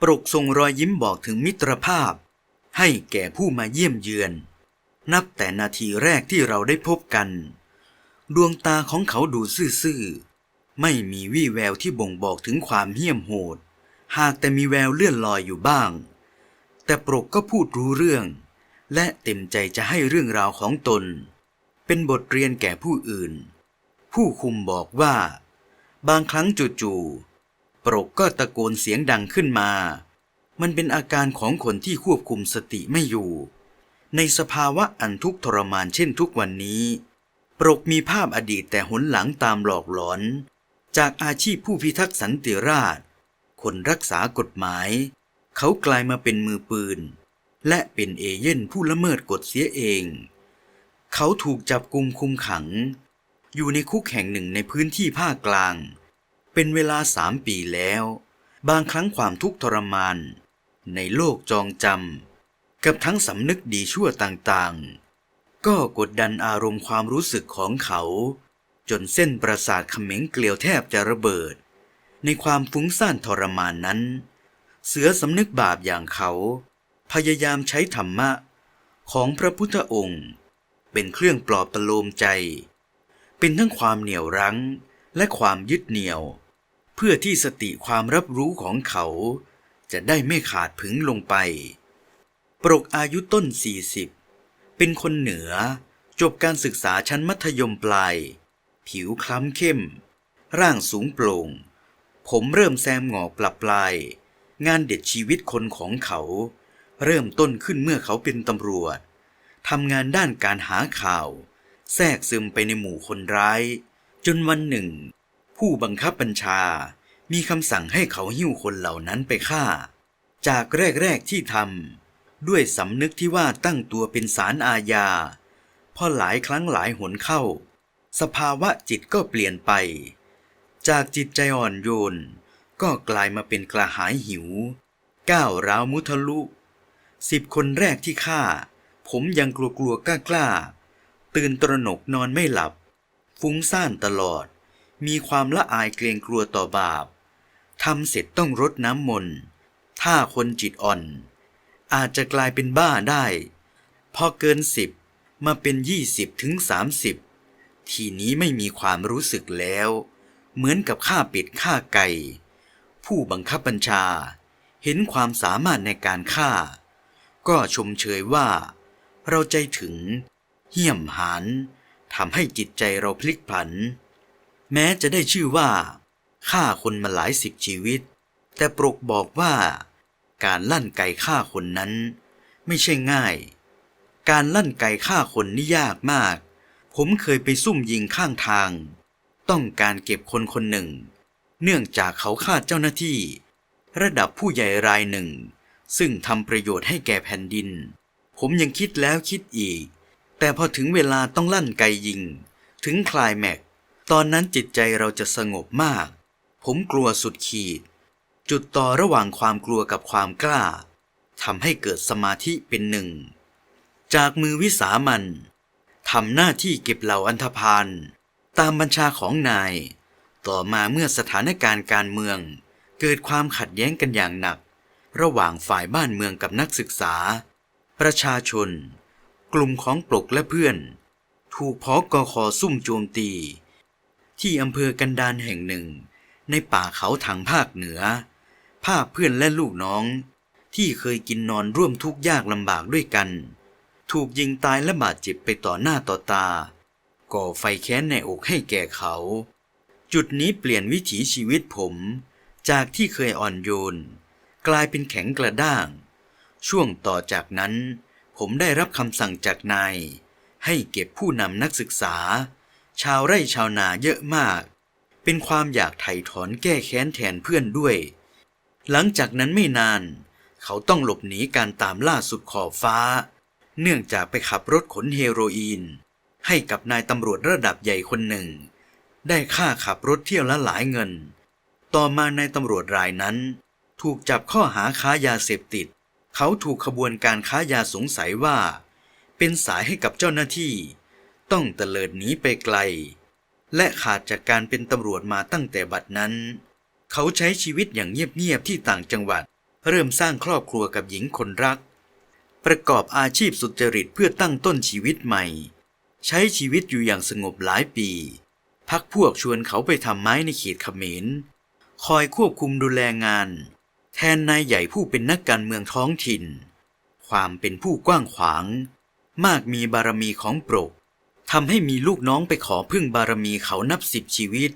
ปรกทรงรอยยิ้มบอกถึงมิตรภาพ ให้แก่ผู้มาเยี่ยมเยือน นับแต่นาทีแรกที่เราได้พบกัน ดวงตาของเขาดูซื่อๆ ไม่มีวี่แววที่บ่งบอกถึงความเหี้ยมโหด หากแต่มีแววเลื่อนลอยอยู่บ้าง แต่ปรกก็พูดรู้เรื่อง และเต็มใจจะให้เรื่องราวของตน เป็นบทเรียนแก่ผู้อื่น ผู้คุมบอกว่า บางครั้งจู่ๆ ปรกก็ตะโกนเสียงดังขึ้นมา มันเป็นอาการของคนที่ควบคุมสติไม่อยู่ ในสภาวะอันทุกข์ทรมานเช่นทุกวันนี้ ปรกมีภาพอดีตแต่หนหลังตามหลอกหลอน จากอาชีพผู้พิทักษ์สันติราษฎร์คนรักษากฎหมาย เขากลายมาเป็นมือปืน และเป็นเอเย่นผู้ละเมิดกฎเสียเอง เขาถูกจับกุมคุมขัง อยู่ในคุกแห่งหนึ่งในพื้นที่ภาคกลาง เป็นเวลาสามปีแล้ว บางครั้งความทุกข์ทรมาน ในโลกจองจำกับทั้งสำนึกดีชั่วต่างๆ ก็กดดันอารมณ์ความรู้สึกของเขา จนเส้นประสาทเขม็งเกลียวแทบจะระเบิด ในความฟุ้งซ่านทรมานนั้น เสือสำนึกบาปอย่างเขา พยายามใช้ธรรมะของพระพุทธองค์ เป็นเครื่องปลอบประโลมใจ เป็นทั้งความเหนี่ยวรั้งและความยึดเหนี่ยว พื่อที่สติความรับรู้ของเขา จะได้ไม่ขาดผึงลงไป ปรกอายุต้น 40 เป็นคนเหนือ จบการศึกษาชั้นมัธยมปลาย ผิวคล้ำเข้ม ร่างสูงโปร่ง ผมเริ่มแซมหงอกปลับปลาย งานเด็ดชีวิตคนของเขา เริ่มต้นขึ้นเมื่อเขาเป็นตำรวจทำงานด้านการหาข่าว แทรกซึมไปในหมู่คนร้าย จนวันหนึ่ง ผู้บังคับบัญชา มีคำสั่งให้เขาหิ้วคนเหล่านั้นไปฆ่า จากแรกๆที่ทำด้วยสำนึกที่ว่าตั้งตัวเป็นสารอาญาพอหลายครั้งหลายหนเข้า สภาวะจิตก็เปลี่ยนไป จากจิตใจอ่อนโยน ก็กลายมาเป็นกระหายหิว ก้าวร้าวมุทะลุสิบคนแรกที่ฆ่า ผมยังกลัวกลัวกล้ากล้าๆตื่นตระหนกนอนไม่หลับ ฟุ้งซ่านตลอด มีความละอายเกรงกลัวต่อบาปทำเสร็จต้องรดน้ำมนต์ ถ้าคนจิตอ่อน อาจจะกลายเป็นบ้าได้ พอเกินสิบมาเป็นยี่สิบถึงสามสิบทีนี้ไม่มีความรู้สึกแล้ว เหมือนกับฆ่าเป็ดฆ่าไก่ ผู้บังคับบัญชา เห็นความสามารถในการฆ่า ก็ชมเชยว่า เราใจถึง เหี้ยมหานทำให้จิตใจเราพลิกผัน แม้จะได้ชื่อว่าฆ่าคนมาหลายสิบชีวิต แต่ปรกบอกว่าการลั่นไกฆ่าคนนั้น ไม่ใช่ง่าย การลั่นไกฆ่าคนนี่ยากมาก ผมเคยไปซุ่มยิงข้างทาง ต้องการเก็บคนคนหนึ่ง เนื่องจากเขาฆ่าเจ้าหน้าที่ ระดับผู้ใหญ่รายหนึ่ง ซึ่งทำประโยชน์ให้แก่แผ่นดิน ผมยังคิดแล้วคิดอีก แต่พอถึงเวลาต้องลั่นไกยิง ถึงคลายแม็ก ตอนนั้นจิตใจเราจะสงบมาก ผมกลัวสุดขีด จุดต่อระหว่างความกลัวกับความกล้าทำให้เกิดสมาธิเป็นหนึ่ง จากมือวิสามันทำหน้าที่เก็บเหล่าอันธพาลตามบัญชาของนาย ต่อมาเมื่อสถานการณ์การเมือง เกิดความขัดแย้งกันอย่างหนัก ระหว่างฝ่ายบ้านเมืองกับนักศึกษา ประชาชน กลุ่มของปลกและเพื่อน ถูกพอกอคอซุ่มโจมตี ที่อำเภอกันดานแห่งหนึ่ง ในป่าเขาทางภาคเหนือ ภาพเพื่อนและลูกน้อง ที่เคยกินนอนร่วมทุกข์ยากลำบากด้วยกัน ถูกยิงตายและบาดเจ็บไปต่อหน้าต่อตา ก่อไฟแค้นในอกให้แก่เขา จุดนี้เปลี่ยนวิถีชีวิตผม จากที่เคยอ่อนโยน กลายเป็นแข็งกระด้าง ช่วงต่อจากนั้น ผมได้รับคำสั่งจากนายให้เก็บผู้นำนักศึกษา ชาวไร่ชาวนาเยอะมาก เป็นความอยากไถ่ถอนแก้แค้นแทนเพื่อนด้วย หลังจากนั้นไม่นาน เขาต้องหลบหนีการตามล่าสุดขอบฟ้า เนื่องจากไปขับรถขนเฮโรอีน ให้กับนายตำรวจระดับใหญ่คนหนึ่ง ได้ค่าขับรถเที่ยวละหลายเงิน ต่อมานายตำรวจรายนั้น ถูกจับข้อหาค้ายาเสพติด เขาถูกขบวนการค้ายาสงสัยว่า เป็นสายให้กับเจ้าหน้าที่ ต้องเตลิดหนีไปไกล และขาดจากการเป็นตำรวจมาตั้งแต่บัดนั้น เขาใช้ชีวิตอย่างเงียบ ๆ ที่ต่างจังหวัด เริ่มสร้างครอบครัวกับหญิงคนรัก ประกอบอาชีพสุจริตเพื่อตั้งต้นชีวิตใหม่ ใช้ชีวิตอยู่อย่างสงบหลายปี พักพวกชวนเขาไปทำไม้ในเขตเขมร คอยควบคุมดูแลงาน แทนนายใหญ่ผู้เป็นนักการเมืองท้องถิ่น ความเป็นผู้กว้างขวาง มากมีบารมีของโปรก ทำให้มีลูกน้องไปขอพึ่งบารมีเขานับสิบชีวิต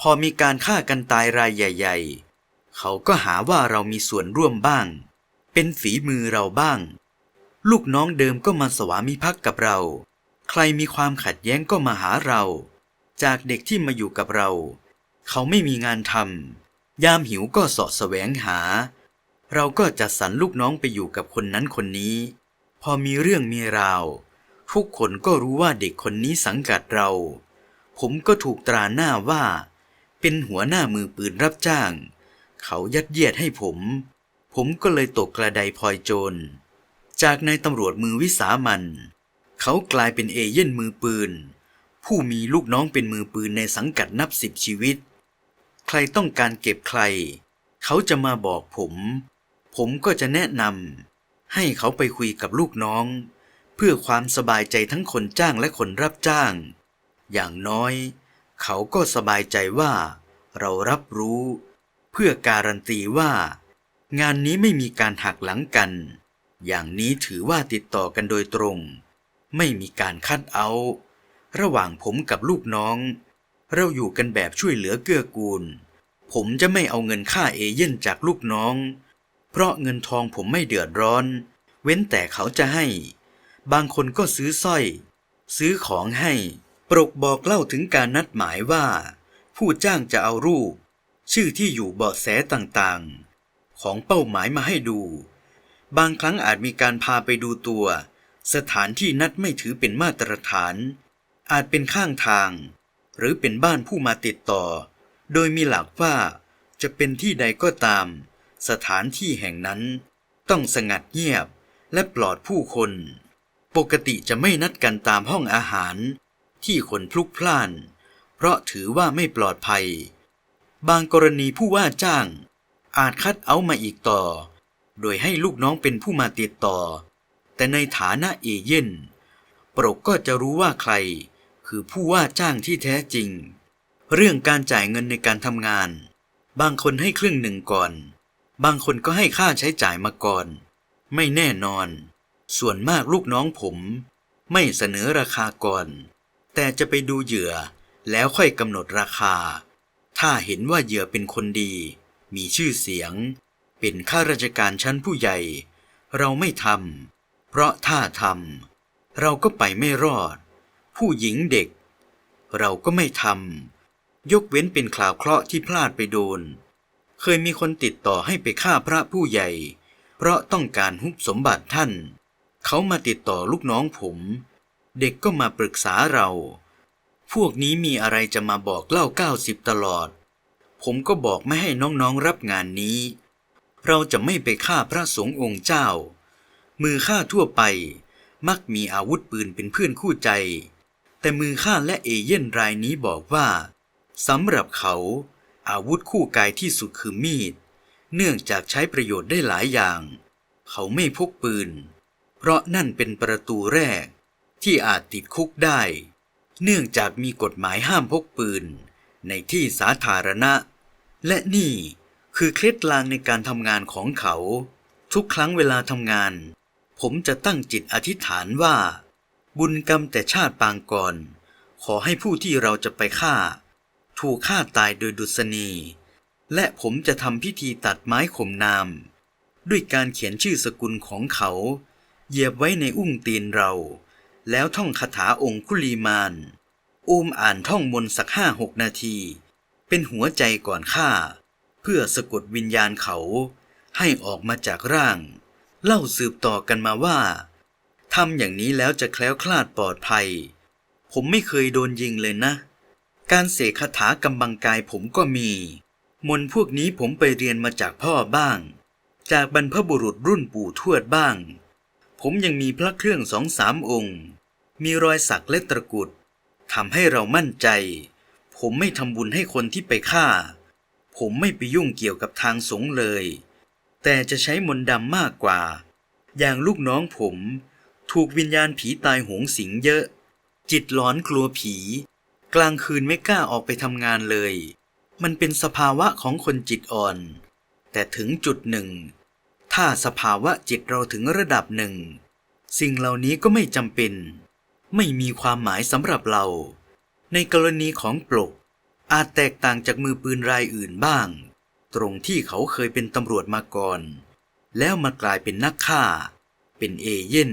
พอมีการฆ่ากันตายรายใหญ่ ๆ เขาก็หาว่าเรามีส่วนร่วมบ้าง เป็นฝีมือเราบ้าง ลูกน้องเดิมก็มาสวามิภักดิ์กับเรา ใครมีความขัดแย้งก็มาหาเรา จากเด็กที่มาอยู่กับเรา เขาไม่มีงานทำยามหิวก็เสาะแสวงหา เราก็จัดสรรลูกน้องไปอยู่กับคนนั้นคนนี้ พอมีเรื่องมีราว ทุกคนก็รู้ว่าเด็กคนนี้สังกัดเรา ผมก็ถูกตราหน้าว่า เป็นหัวหน้ามือปืนรับจ้าง เขายัดเยียดให้ผม ผมก็เลยตกกระไดพลอยโจร จากนายตำรวจมือวิสามัน เขากลายเป็นเอเย่นมือปืน ผู้มีลูกน้องเป็นมือปืนในสังกัดนับสิบชีวิต ใครต้องการเก็บใคร เขาจะมาบอกผม ผมก็จะแนะนำให้เขาไปคุยกับลูกน้อง เพื่อความสบายใจทั้งคนจ้างและคนรับจ้าง อย่างน้อย เขาก็สบายใจว่า เรารับรู้ เพื่อการันตีว่า งานนี้ไม่มีการหักหลังกัน อย่างนี้ถือว่าติดต่อกันโดยตรง ไม่มีการคัดเอา ระหว่างผมกับลูกน้อง เราอยู่กันแบบช่วยเหลือเกื้อกูล ผมจะไม่เอาเงินค่าเอเย่นจากลูกน้อง เพราะเงินทองผมไม่เดือดร้อน เว้นแต่เขาจะให้ บางคนก็ซื้อสร้อย ซื้อของให้ ปรกบอกเล่าถึงการนัดหมายว่า ผู้จ้างจะเอารูป ชื่อที่อยู่เบาะแสต่างๆ ของเป้าหมายมาให้ดู บางครั้งอาจมีการพาไปดูตัว สถานที่นัดไม่ถือเป็นมาตรฐาน อาจเป็นข้างทาง หรือเป็นบ้านผู้มาติดต่อ โดยมีหลักว่าจะเป็นที่ใดก็ตาม สถานที่แห่งนั้น ต้องสงัดเงียบและปลอดผู้คน ปกติจะไม่นัดกันตามห้องอาหาร ที่คนพลุกพล่าน เพราะถือว่าไม่ปลอดภัย บางกรณีผู้ว่าจ้าง อาจคัดเอามาอีกต่อ โดยให้ลูกน้องเป็นผู้มาติดต่อ แต่ในฐานะเอเย่นปรกก็จะรู้ว่าใคร คือผู้ว่าจ้างที่แท้จริง เรื่องการจ่ายเงินในการทำงาน บางคนให้ครึ่งหนึ่งก่อน บางคนก็ให้ค่าใช้จ่ายมาก่อน ไม่แน่นอน ส่วนมากลูกน้องผมไม่เสนอราคาก่อน แต่จะไปดูเหยื่อแล้วค่อยกำหนดราคา ถ้าเห็นว่าเหยื่อเป็นคนดี มีชื่อเสียง เป็นข้าราชการชั้นผู้ใหญ่ เราไม่ทำเพราะถ้าทำเราก็ไปไม่รอด ผู้หญิงเด็ก เราก็ไม่ทำยกเว้นเป็นข่าวเคราะห์ที่พลาดไปโดน เคยมีคนติดต่อให้ไปฆ่าพระผู้ใหญ่ เพราะต้องการฮุบสมบัติท่าน เขามาติดต่อลูกน้องผม เด็กก็มาปรึกษาเรา พวกนี้มีอะไรจะมาบอกเล่าเก้าสิบตลอด ผมก็บอกไม่ให้น้องๆรับงานนี้ เราจะไม่ไปฆ่าพระสงฆ์องค์เจ้า มือฆ่าทั่วไป มักมีอาวุธปืนเป็นเพื่อนคู่ใจ แต่มือฆ่าและเอเย่นรายนี้บอกว่าสำหรับเขาอาวุธคู่กายที่สุดคือมีด เนื่องจากใช้ประโยชน์ได้หลายอย่าง เขาไม่พกปืน เพราะนั่นเป็นประตูแรก ที่อาจติดคุกได้ เนื่องจากมีกฎหมายห้ามพกปืน ในที่สาธารณะ และนี่คือเคล็ดลางในการทำงานของเขา ทุกครั้งเวลาทำงาน ผมจะตั้งจิตอธิษฐานว่า บุญกรรมแต่ชาติปางก่อน ขอให้ผู้ที่เราจะไปฆ่า ถูกฆ่าตายโดยดุษณี และผมจะทำพิธีตัดไม้ข่มนาม ด้วยการเขียนชื่อสกุลของเขา เหยียบไว้ในอุ้งตีนเรา แล้วท่องคาถาองคุลีมานอูมอ่านท่องมนสักห้าหกนาที เป็นหัวใจก่อนฆ่าเพื่อสะกดวิญญาณเขาให้ออกมาจากร่าง เล่าสืบต่อกันมาว่าทำอย่างนี้แล้วจะแคล้วคลาดปลอดภัย ผมไม่เคยโดนยิงเลยนะ การเสกคาถากำบังกายผมก็มี มนพวกนี้ผมไปเรียนมาจากพ่อบ้าง จากบรรพบุรุษรุ่นปู่ทวดบ้าง ผมยังมีพระเครื่องสองสามองค์ มีรอยสักและตะกุดทำให้เรามั่นใจ ผมไม่ทำบุญให้คนที่ไปฆ่า ผมไม่ไปยุ่งเกี่ยวกับทางสงเลย แต่จะใช้มนต์ดำมากกว่า อย่างลูกน้องผม ถูกวิญญาณผีตายหงสิงเยอะ จิตหลอนกลัวผี กลางคืนไม่กล้าออกไปทำงานเลย มันเป็นสภาวะของคนจิตอ่อน แต่ถึงจุดหนึ่ง ถ้าสภาวะจิตเราถึงระดับหนึ่ง สิ่งเหล่านี้ก็ไม่จำเป็น ไม่มีความหมายสำหรับเรา ในกรณีของปลก อาจแตกต่างจากมือปืนรายอื่นบ้าง ตรงที่เขาเคยเป็นตำรวจมาก่อน แล้วมากลายเป็นนักฆ่า เป็นเอเย่น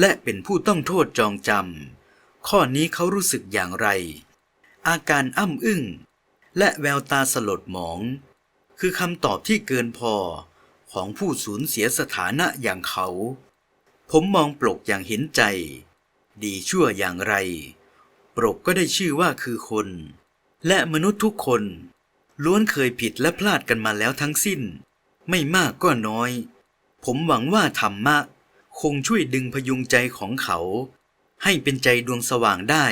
และเป็นผู้ต้องโทษจองจำข้อนี้เขารู้สึกอย่างไร อาการอ้ำอึ้ง และแววตาสลดหมอง คือคำตอบที่เกินพอ ของผู้สูญเสียสถานะอย่างเขา ผมมองปลกอย่างเห็นใจ ดีชั่วอย่างไร ปลกก็ได้ชื่อว่าคือคน และมนุษย์ทุกคน ล้วนเคยผิดและพลาดกันมาแล้วทั้งสิ้น ไม่มากก็น้อย ผมหวังว่าธรรมะ คงช่วยดึงพยุงใจของเขา ให้เป็นใจดวงสว่างได้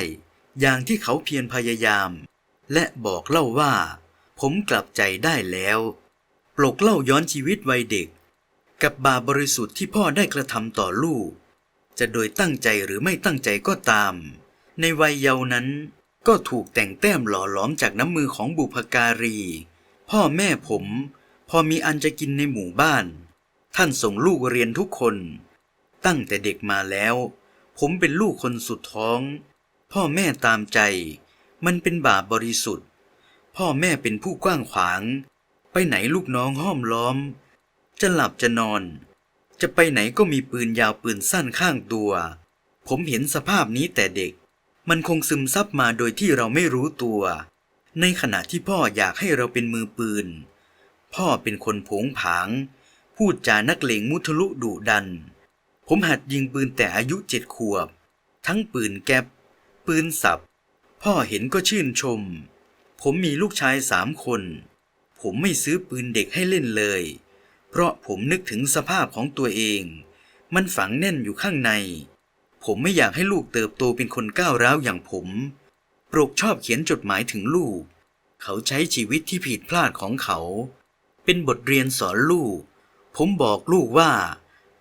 อย่างที่เขาเพียรพยายาม และบอกเล่าว่า ผมกลับใจได้แล้ว ลกเล่าย้อนชีวิตวัยเด็ก กับบาปบริสุทธิ์ที่พ่อได้กระทำต่อลูก จะโดยตั้งใจหรือไม่ตั้งใจก็ตาม ในวัยเยาว์นั้นก็ถูกแต่งแต้มหล่อหลอมจากน้ำมือของบุพการี พ่อแม่ผม พอมีอันจะกินในหมู่บ้าน ท่านส่งลูกเรียนทุกคน ตั้งแต่เด็กมาแล้ว ผมเป็นลูกคนสุดท้อง พ่อแม่ตามใจ มันเป็นบาปบริสุทธิ์ พ่อแม่เป็นผู้กว้างขวาง ไปไหนลูกน้องห้อมล้อม จะหลับจะนอน จะไปไหนก็มีปืนยาวปืนสั้นข้างตัว ผมเห็นสภาพนี้แต่เด็ก มันคงซึมซับมาโดยที่เราไม่รู้ตัว ในขณะที่พ่ออยากให้เราเป็นมือปืน พ่อเป็นคนผงผาง พูดจานักเลงมุทะลุดุดัน ผมหัดยิงปืนแต่อายุเจ็ดขวบ ทั้งปืนแก๊ปปืนสับ พ่อเห็นก็ชื่นชม ผมมีลูกชายสามคน ผมไม่ซื้อปืนเด็กให้เล่นเลย เพราะผมนึกถึงสภาพของตัวเอง มันฝังแน่นอยู่ข้างใน ผมไม่อยากให้ลูกเติบโตเป็นคนก้าวร้าวอย่างผมปรกชอบเขียนจดหมายถึงลูก เขาใช้ชีวิตที่ผิดพลาดของเขา เป็นบทเรียนสอนลูก ผมบอกลูกว่า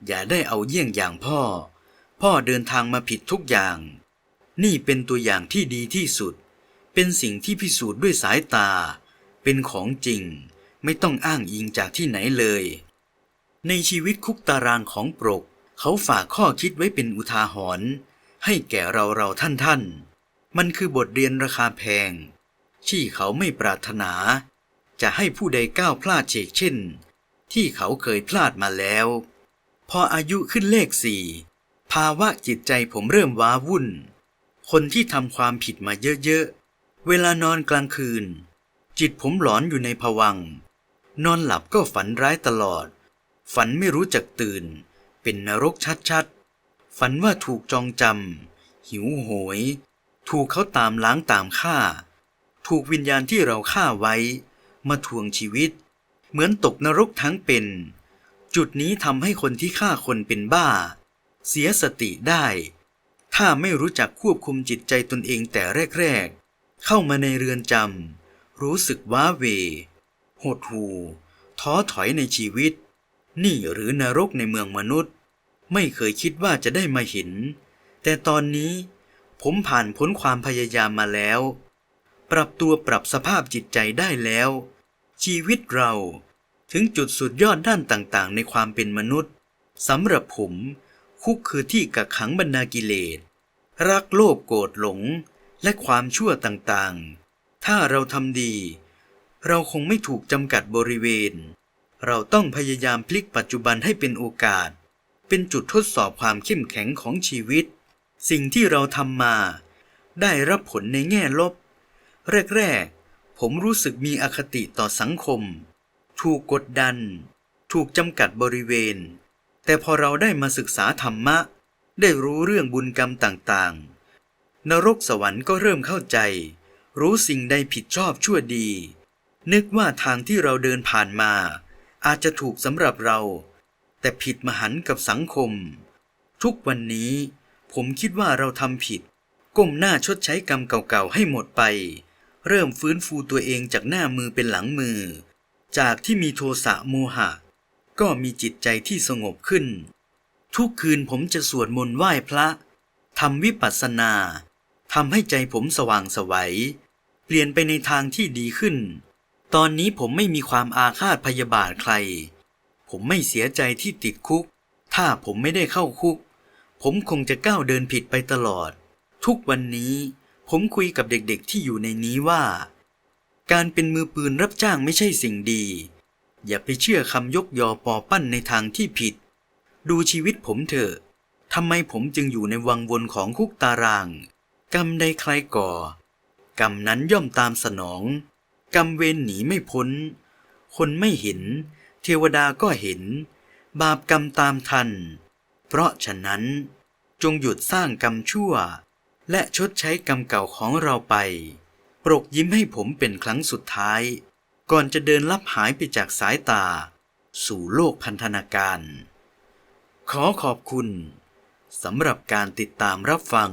อย่าได้เอาเยี่ยงอย่างพ่อ พ่อเดินทางมาผิดทุกอย่าง นี่เป็นตัวอย่างที่ดีที่สุด เป็นสิ่งที่พิสูจน์ด้วยสายตา เป็นของจริง ไม่ต้องอ้างอิงจากที่ไหนเลย ในชีวิตคุกตารางของปรก เขาฝากข้อคิดไว้เป็นอุทาหรณ์ให้แก่เราเราท่านท่านมันคือบทเรียนราคาแพง ที่เขาไม่ปรารถนา จะให้ผู้ใดก้าวพลาดเชกเช่น ที่เขาเคยพลาดมาแล้ว พออายุขึ้นเลขสี่ภาวะจิตใจผมเริ่มว้าวุ่น คนที่ทำความผิดมาเยอะๆ เวลานอนกลางคืน จิตผมหลอนอยู่ในภวัง นอนหลับก็ฝันร้ายตลอด ฝันไม่รู้จักตื่น เป็นนรกชัดๆ ฝันว่าถูกจองจำหิวโหย ถูกเขาตามล้างตามฆ่า ถูกวิญญาณที่เราฆ่าไว้ มาทวงชีวิต เหมือนตกนรกทั้งเป็น จุดนี้ทำให้คนที่ฆ่าคนเป็นบ้า เสียสติได้ ถ้าไม่รู้จักควบคุมจิตใจตนเองแต่แรกๆ เข้ามาในเรือนจำ รู้สึกว้าเว หดหูท้อถอยในชีวิต นี่หรือนรกในเมืองมนุษย์ ไม่เคยคิดว่าจะได้มาเห็น แต่ตอนนี้ผมผ่านพ้นความพยายามมาแล้ว ปรับตัวปรับสภาพจิตใจได้แล้ว ชีวิตเราถึงจุดสุดยอดด้านต่างๆ ในความเป็นมนุษย์สำหรับผม คุกคือที่กักขังบรรดากิเลส รักโลภโกรธหลง และความชั่วต่างๆ ถ้าเราทำดี เราคงไม่ถูกจำกัดบริเวณ เราต้องพยายามพลิกปัจจุบันให้เป็นโอกาส เป็นจุดทดสอบความเข้มแข็งของชีวิต สิ่งที่เราทำมา ได้รับผลในแง่ลบ แรก ๆ ผมรู้สึกมีอคติต่อสังคม ถูกกดดัน ถูกจำกัดบริเวณ แต่พอเราได้มาศึกษาธรรมะ ได้รู้เรื่องบุญกรรมต่างๆ นรกสวรรค์ก็เริ่มเข้าใจ รู้สิ่งใดผิดชอบชั่วดี นึกว่าทางที่เราเดินผ่านมา อาจจะถูกสำหรับเรา แต่ผิดมหันต์กับสังคม ทุกวันนี้ผมคิดว่าเราทำผิด ก้มหน้าชดใช้กรรมเก่าๆให้หมดไป เริ่มฟื้นฟูตัวเองจากหน้ามือเป็นหลังมือ จากที่มีโทสะโมหะ ก็มีจิตใจที่สงบขึ้น ทุกคืนผมจะสวดมนต์ไหว้พระทำวิปัสสนา ทำให้ใจผมสว่างสวัย เปลี่ยนไปในทางที่ดีขึ้น ตอนนี้ผมไม่มีความอาฆาตพยาบาทใคร ผมไม่เสียใจที่ติดคุก ถ้าผมไม่ได้เข้าคุก ผมคงจะก้าวเดินผิดไปตลอด ทุกวันนี้ผมคุยกับเด็กๆที่อยู่ในนี้ว่า การเป็นมือปืนรับจ้างไม่ใช่สิ่งดี อย่าไปเชื่อคำยกยอปอปั้นในทางที่ผิด ดูชีวิตผมเถอะทำไมผมจึงอยู่ในวังวนของคุกตาราง กรรมใดใครก่อ กรรมนั้นย่อมตามสนอง กรรมเวรหนีไม่พ้น คนไม่เห็น เทวดาก็เห็น บาปกรรมตามทัน เพราะฉะนั้น จงหยุดสร้างกรรมชั่ว และชดใช้กรรมเก่าของเราไป ปรกยิ้มให้ผมเป็นครั้งสุดท้าย ก่อนจะเดินลับหายไปจากสายตา สู่โลกพันธนาการ ขอขอบคุณสำหรับการติดตามรับฟัง